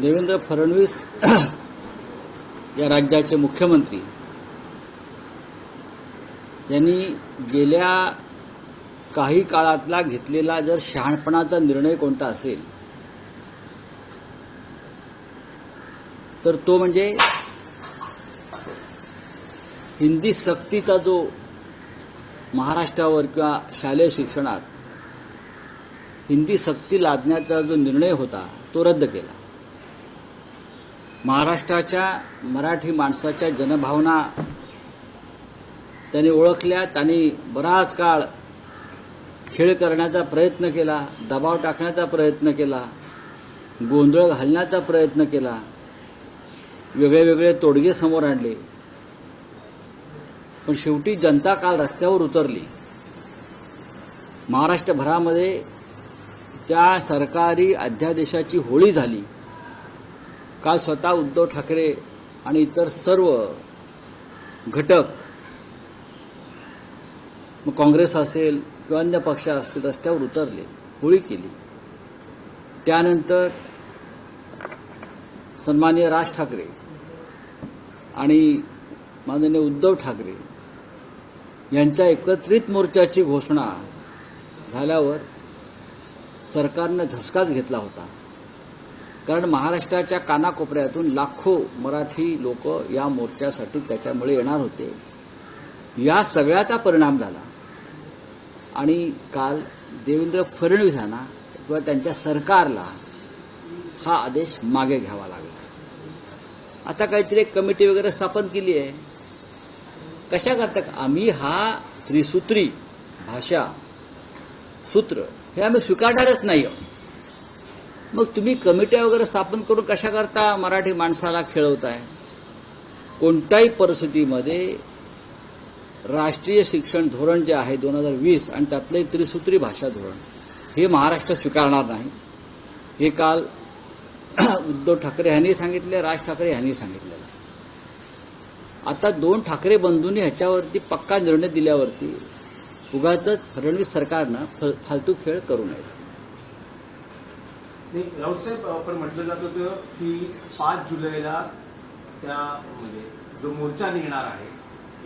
देवेंद्र फडणवीस या राज्याचे मुख्यमंत्री यांनी गेल्या काही काळातला घेतलेला जर शहाणपणाचा निर्णय कोणता असेल तर तो म्हणजे हिंदी सक्तीचा जो महाराष्ट्रावर किंवा शालेय शिक्षणात हिंदी सक्ती लादण्याचा जो निर्णय होता तो रद्द केला. महाराष्ट्राच्या मराठी माणसाच्या जनभावना त्यांनी ओळखल्या त्यांनी बराच काळ खेळ करण्याचा प्रयत्न केला दबाव टाकण्याचा प्रयत्न केला गोंधळ घालण्याचा प्रयत्न केला वेगळे वेगळे तोडगे समोर आणले. पण शेवटी जनता काल रस्त्यावर उतरली. महाराष्ट्रभरामध्ये त्या सरकारी अध्यादेशाची होळी झाली. काल स्वतः उद्धव ठाकरे आणि इतर सर्व घटक मग काँग्रेस असेल किंवा अन्य पक्ष असतील रस्त्यावर उतरले होळी केली. त्यानंतर सन्माननीय राज ठाकरे आणि माननीय उद्धव ठाकरे यांच्या एकत्रित मोर्चाची घोषणा झाल्यावर सरकारनं धसकाच घेतला होता. कारण महाराष्ट्राच्या कानाकोपऱ्यातून लाखो मराठी लोक या मोर्चासाठी त्याच्यामुळे येणार होते. या सगळ्याचा परिणाम झाला. आणि काल देवेंद्र फडणवीसांना किंवा त्यांच्या सरकारला हा आदेश मागे घ्यावा लागला. आता काहीतरी एक कमिटी वगैरे स्थापन केली आहे. कशा करता आम्ही हा त्रिसूत्री भाषा सूत्र हे आम्ही स्वीकारणारच नाही आहोत मग तुम्ही कमिट्या वगैरे स्थापन करून कशा करता? मराठी माणसाला खेळवताय. कोणत्याही परिस्थितीमध्ये राष्ट्रीय शिक्षण धोरण जे आहे दोन हजार वीस आणि त्यातले त्रिसूत्री भाषा धोरण हे महाराष्ट्र स्वीकारणार नाही. हे काल उद्धव ठाकरे यांनी सांगितले राज ठाकरे यांनी सांगितलेलं आहे. आता दोन ठाकरे बंधूंनी ह्याच्यावरती पक्का निर्णय दिल्यावरती उगाच फडणवीस सरकारनं फ- फालतू खेळ करू नये. नाही राऊतसाहेब पण म्हटलं जात होतं की पाच जुलैला त्या म्हणजे जो मोर्चा निघणार आहे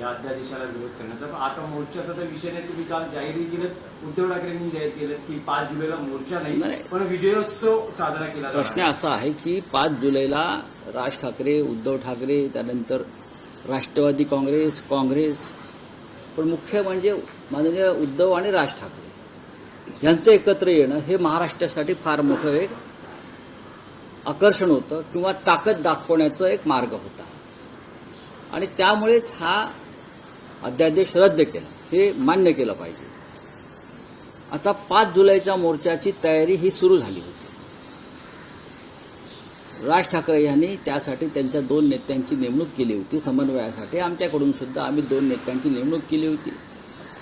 या अध्यादेशाला विरोध करण्याचा आता मोर्चाचा तर विषय नाही तुम्ही काल जाहीरही केलं उद्धव ठाकरेंनी जाहीर केलं की पाच जुलैला मोर्चा नाही. पण विजयोत्सव साजरा केला प्रश्न. असा आहे की पाच जुलैला राज ठाकरे उद्धव ठाकरे त्यानंतर राष्ट्रवादी काँग्रेस काँग्रेस पण मुख्य म्हणजे माननीय उद्धव आणि राज ठाकरे यांचं एकत्र येणं हे महाराष्ट्रासाठी फार मोठं एक आकर्षण होतं किंवा ताकद दाखवण्याचा एक मार्ग होता. आणि त्यामुळेच हा अध्यादेश रद्द केला. हे मान्य केलं पाहिजे. आता पाच जुलैच्या मोर्चाची तयारी ही सुरू झाली होती. राज ठाकरे यांनी त्यासाठी त्यांच्या दोन नेत्यांची नेमणूक केली होती. समन्वयासाठी आमच्याकडून सुद्धा आम्ही दोन नेत्यांची नेमणूक केली होती.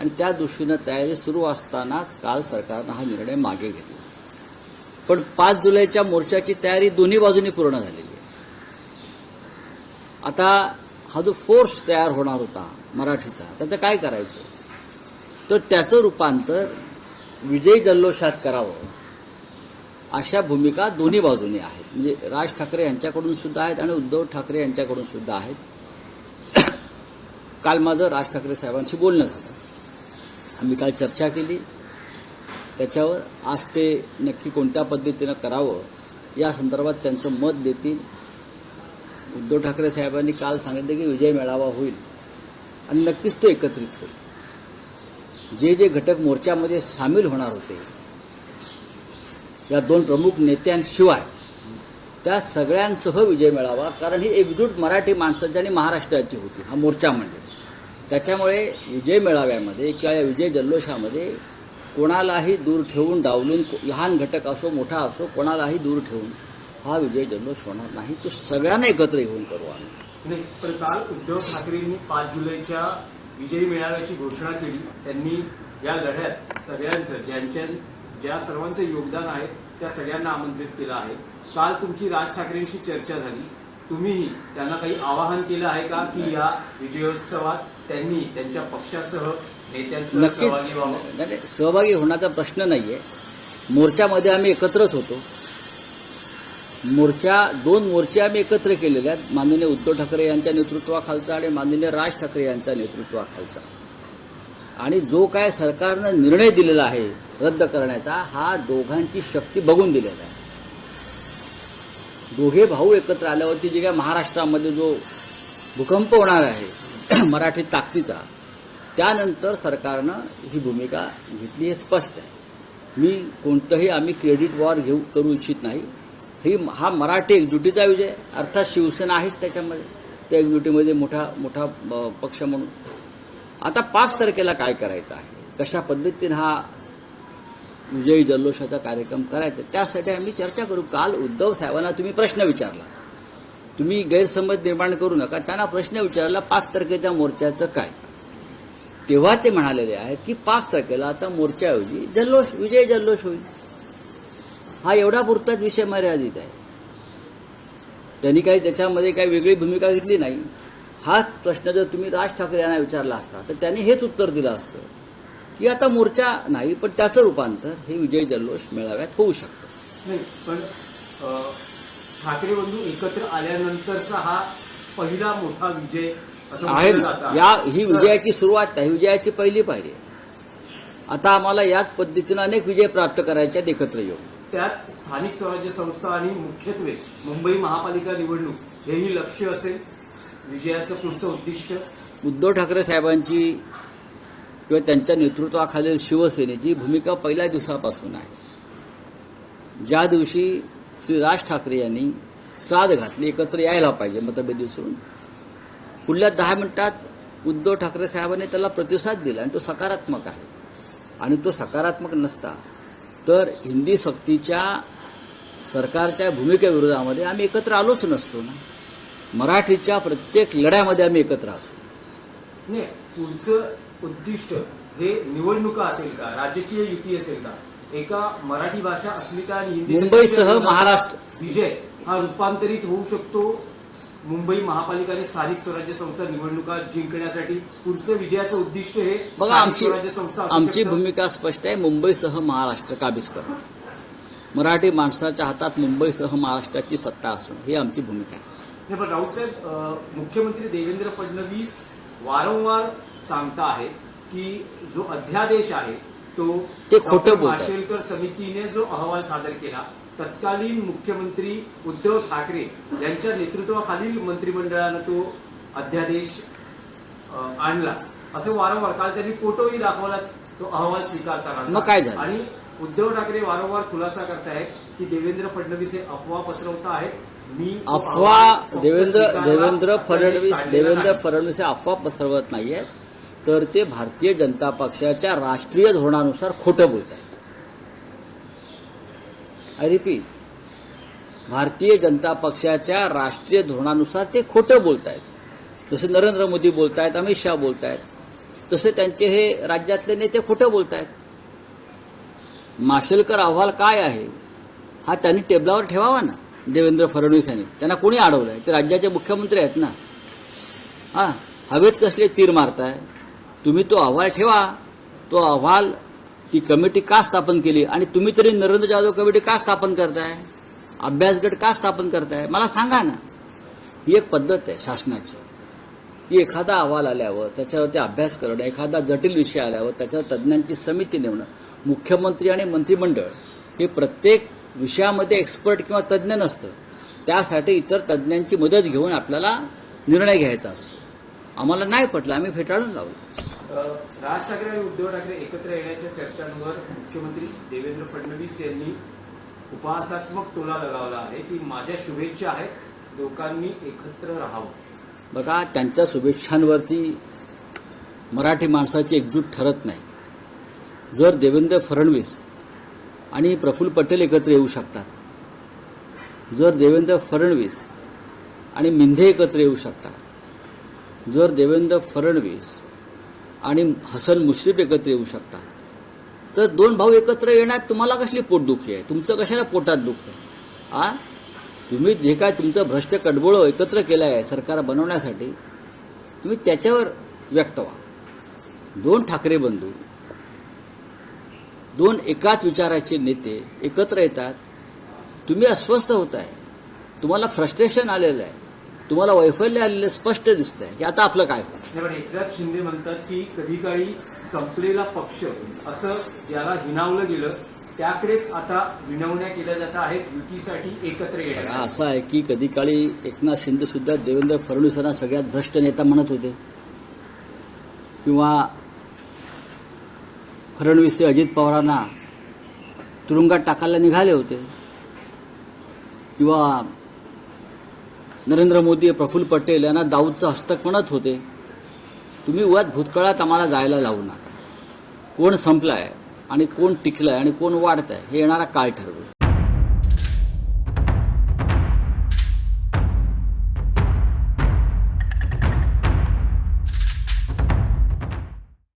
आणि त्या दृष्टीनं तयारी सुरू असतानाच काल सरकारनं हा निर्णय मागे घेतला. पण पाच जुलैच्या मोर्चाची तयारी दोन्ही बाजूनी पूर्ण झालेली आहे. आता हा जो फोर्स तयार होणार होता मराठीचा त्याचं काय करायचं? तर त्याचं रूपांतर विजय जल्लोषात करावं अशा भूमिका दोन्ही बाजूनी आहेत. म्हणजे राज ठाकरे यांच्याकडून सुद्धा आहेत आणि उद्धव ठाकरे यांच्याकडून सुद्धा आहेत. काल माझं राज ठाकरे साहेबांशी बोलणं झालं. आम्ही काल चर्चा केली. त्याच्यावर आज ते नक्की कोणत्या पद्धतीनं करावं या संदर्भात त्यांचं मत देतील. उद्धव ठाकरे साहेबांनी काल सांगितलं की विजय मेळावा होईल. आणि नक्कीच तो एकत्रित होईल. जे जे घटक मोर्चामध्ये सामील होणार होते या दोन प्रमुख नेत्यांशिवाय त्या सगळ्यांसह विजय मिळावा कारण ही एकजूट मराठी माणसाची आणि महाराष्ट्राची होती हा मोर्चा म्हणजे. त्याच्यामुळे विजय मेळाव्यामध्ये किंवा या विजय जल्लोषामध्ये कोणालाही दूर ठेवून डावलून लहान घटक असो मोठा असो कोणालाही दूर ठेवून हा विजय जल्लोष होणार नाही. तो सगळ्यांना एकत्र येऊन करू आम्ही. काल उद्धव ठाकरेंनी पाच जुलैच्या विजयी मेळाव्याची घोषणा केली. त्यांनी या लढ्यात सगळ्यांचं ज्यांच्या ज्या सर्वांचं योगदान आहे त्या सगळ्यांना आमंत्रित केलं आहे. काल तुमची राज ठाकरेंशी चर्चा झाली. तुम्हीही त्यांना काही आवाहन केलं आहे का की या विजयोत्सवात त्यांनी त्यांच्या पक्षासह नेत्यांसह सहभागी व्हावं. नाही, नाही, सहभागी होण्याचा प्रश्न नाहीये. मोर्चामध्ये आम्ही एकत्रच होतो. मोर्चा दोन मोर्चे आम्ही एकत्र केलेले आहेत. माननीय उद्धव ठाकरे यांच्या नेतृत्वाखालचा आणि माननीय राज ठाकरे यांच्या नेतृत्वाखालचा. आणि जो काय सरकारनं निर्णय दिलेला आहे रद्द करण्याचा हा दोघांची शक्ती बघून दिलेला आहे. दोघे भाऊ एकत्र आल्यावरती जे काय महाराष्ट्रामध्ये जो भूकंप होणार आहे मराठी ताकदीचा. त्यानंतर सरकारनं ही भूमिका घेतली हे स्पष्ट आहे. मी कोणतंही आम्ही क्रेडिट वॉर घेऊ करू इच्छित नाही. ही हा मराठी एकजुटीचा विजय अर्थात शिवसेना आहेच त्याच्यामध्ये. त्या एकजुटीमध्ये मोठा मोठा पक्ष म्हणून. आता पाच तारखेला काय करायचं आहे? कशा पद्धतीने हा विजयी जल्लोषाचा कार्यक्रम करायचा त्यासाठी आम्ही चर्चा करू. काल उद्धव साहेबांना तुम्ही प्रश्न विचारला. तुम्ही गैरसमज निर्माण करू नका. त्यांना प्रश्न विचारला पाच तारखेच्या मोर्चाचं काय? तेव्हा ते म्हणालेले आहेत की पाच तारखेला आता मोर्चाऐवजी जल्लोष विजय जल्लोष होईल. हा एवढा पुरताच विषय मर्यादित आहे. त्यांनी काही त्याच्यामध्ये काही वेगळी भूमिका घेतली नाही. हाच प्रश्न जर तुम्ही राज ठाकरे यांना विचारला असता तर त्यांनी हेच उत्तर दिलं असतं की आता मोर्चा नाही पण त्याचं रूपांतर हे विजय जल्लोष मेळाव्यात होऊ शकतं. पण ठाकरे बंधू एकत्र आल्यानंतरचा हा पहिला मोठा विजय असं आहे. या ही विजयाची सुरुवात आहे विजयाची पहिली पायरी. आता आम्हाला याच पद्धतीनं अनेक विजय प्राप्त करायचे आहेत एकत्र येऊन. त्यात स्थानिक स्वराज्य संस्था आणि मुख्यत्वे मुंबई महापालिका निवडणूक हेही लक्ष असेल. विजयाचं पुढचं उद्दिष्ट. उद्धव ठाकरे साहेबांची किंवा त्यांच्या नेतृत्वाखालील शिवसेनेची भूमिका पहिल्या दिवसापासून आहे. ज्या दिवशी श्री राज ठाकरे यांनी साध घातली एकत्र यायला पाहिजे मतभेद सोडून पुढल्या दहा मिनिटात उद्धव ठाकरे साहेबांनी त्याला प्रतिसाद दिला आणि तो सकारात्मक आहे. आणि तो सकारात्मक नसता तर हिंदी सक्तीच्या सरकारच्या भूमिकेविरोधामध्ये आम्ही एकत्र आलोच नसतो ना. मराठीच्या प्रत्येक लढ्यामध्ये आम्ही एकत्र असतो नाही पुढचं उद्दिष्ट हे निवडणुका असेल का? राजकीय युती असेल का? एका मराठी भाषा अस्मिता आणि हिंदी मुंबईसह महाराष्ट्र- विजय हा रूपांतरित होऊ शकतो. मुंबई महापालिका आणि स्थानिक स्वराज्य संस्था निवडणुका जिंकण्यासाठी पुढचं विजयाचं उद्दिष्ट हे बघा आमची स्वराज्य संस्था आमची. भूमिका स्पष्ट आहे. मुंबईसह महाराष्ट्र काबीज करणं मराठी माणसाच्या हातात मुंबईसह महाराष्ट्राची सत्ता असणं ही आमची भूमिका आहे. पण राऊत साहेब मुख्यमंत्री देवेंद्र फडणवीस वारंवार सांगता आहेत की जो अध्यादेश आहे तो ते खोटं. माशेलकर समितीने जो अहवाल सादर केला तत्कालीन मुख्यमंत्री उद्धव ठाकरे यांच्या नेतृत्वाखालील मंत्रिमंडळानं तो अध्यादेश अ, आणला असं वारंवार काल त्यांनी फोटोही दाखवला तो अहवाल स्वीकारताना मग काय झालं? आणि उद्धव ठाकरे वारंवार खुलासा करतायत की देवेंद्र फडणवीस हे अफवा पसरवत आहेत मी तो अफवा फक्त देवेंद्र स्वीकारला, देवेंद्र अध्यादेश फडणवीस काढलेला देवेंद्र नाही. फडणवीस हे अफवा पसरवत नाहीयेत तर ते भारतीय जनता पक्षाच्या राष्ट्रीय धोरणानुसार खोटं बोलत आहेत. आय रिपीट भारतीय जनता पक्षाच्या राष्ट्रीय धोरणानुसार ते खोटं बोलत आहेत. जसे नरेंद्र मोदी बोलतायत अमित शहा बोलतायत तसे त्यांचे हे राज्यातले नेते खोटं बोलतायत माशेलकर अहवाल काय आहे? हा त्यांनी टेबलावर ठेवावा ना देवेंद्र फडणवीस यांनी. त्यांना कोणी अडवलंय? ते राज्याचे मुख्यमंत्री आहेत ना. हा हवेत कसले तीर मारताय? तुम्ही तो अहवाल ठेवा. तो अहवाल ती कमिटी का स्थापन केली? आणि तुम्ही तरी नरेंद्र जाधव कमिटी का स्थापन करताय? अभ्यासगट का स्थापन करताय? मला सांगा ना. ही एक पद्धत आहे शासनाची. की एखादा अहवाल आल्यावर त्याच्यावरती अभ्यास करणं एखादा जटिल विषय आल्यावर त्याच्यावर तज्ज्ञांची समिती नेमणं मुख्यमंत्री आणि मंत्रिमंडळ हे प्रत्येक विषयामध्ये एक्सपर्ट किंवा तज्ज्ञ नसतं. त्यासाठी इतर तज्ज्ञांची मदत घेऊन आपल्याला निर्णय घ्यायचा असतो. आम्हाला नाही पटलं आम्ही फेटाळून लावलं राज ठाकरे आणि उद्धव ठाकरे एकत्र येण्याच्या चर्चांवर मुख्यमंत्री देवेंद्र फडणवीस यांनी उपहासात्मक टोला लगावला आहे की माझ्या शुभेच्छा आहेत लोकांनी एकत्र राहावं. बघा त्यांच्या शुभेच्छांवरती मराठी माणसाची एकजूट ठरत नाही. जर देवेंद्र फडणवीस आणि प्रफुल्ल पटेल एकत्र येऊ शकतात जर देवेंद्र फडणवीस आणि मिंधे एकत्र येऊ शकतात जर देवेंद्र फडणवीस आणि हसन मुश्रीफ एकत्र येऊ शकतात तर दोन भाऊ एकत्र येण्यात तुम्हाला कसली पोटदुखी आहे? तुमचं कशाला पोटात दुःख आहे? आ? तुम्ही जे काय तुमचं भ्रष्ट कडबोळं एकत्र केलं आहे सरकार बनवण्यासाठी तुम्ही त्याच्यावर व्यक्त व्हा. दोन ठाकरे बंधू दोन एकाच विचाराचे नेते एकत्र येतात. तुम्ही अस्वस्थ होत आहे तुम्हाला फ्रस्ट्रेशन आलेलं आहे. तुम्हाला वैफल्य आलेलं आहे, स्पष्ट दिसतंय. की आता आपलं काय एकनाथ शिंदे म्हणतात की कधी काळी संपलेला पक्ष असं ज्याला हिनावलं गेलं त्याकडेच आता विनवण्या केल्या जात आहेत युतीसाठी एकत्र येण्यासाठी. असं आहे की कधी काळी एकनाथ शिंदे सुद्धा देवेंद्र फडणवीसांना सगळ्यात भ्रष्ट नेता म्हणत होते. किंवा फडणवीस अजित पवारांना तुरुंगात टाकायला निघाले होते. किंवा नरेंद्र मोदी प्रफुल्ल पटेल यांना दाऊदचं हस्तक म्हणत होते. तुम्ही उगाच भूतकाळात आम्हाला जायला लावू नका. कोण संपलाय आणि कोण टिकलंय आणि कोण वाढतंय हे येणारा काळ ठरवेल.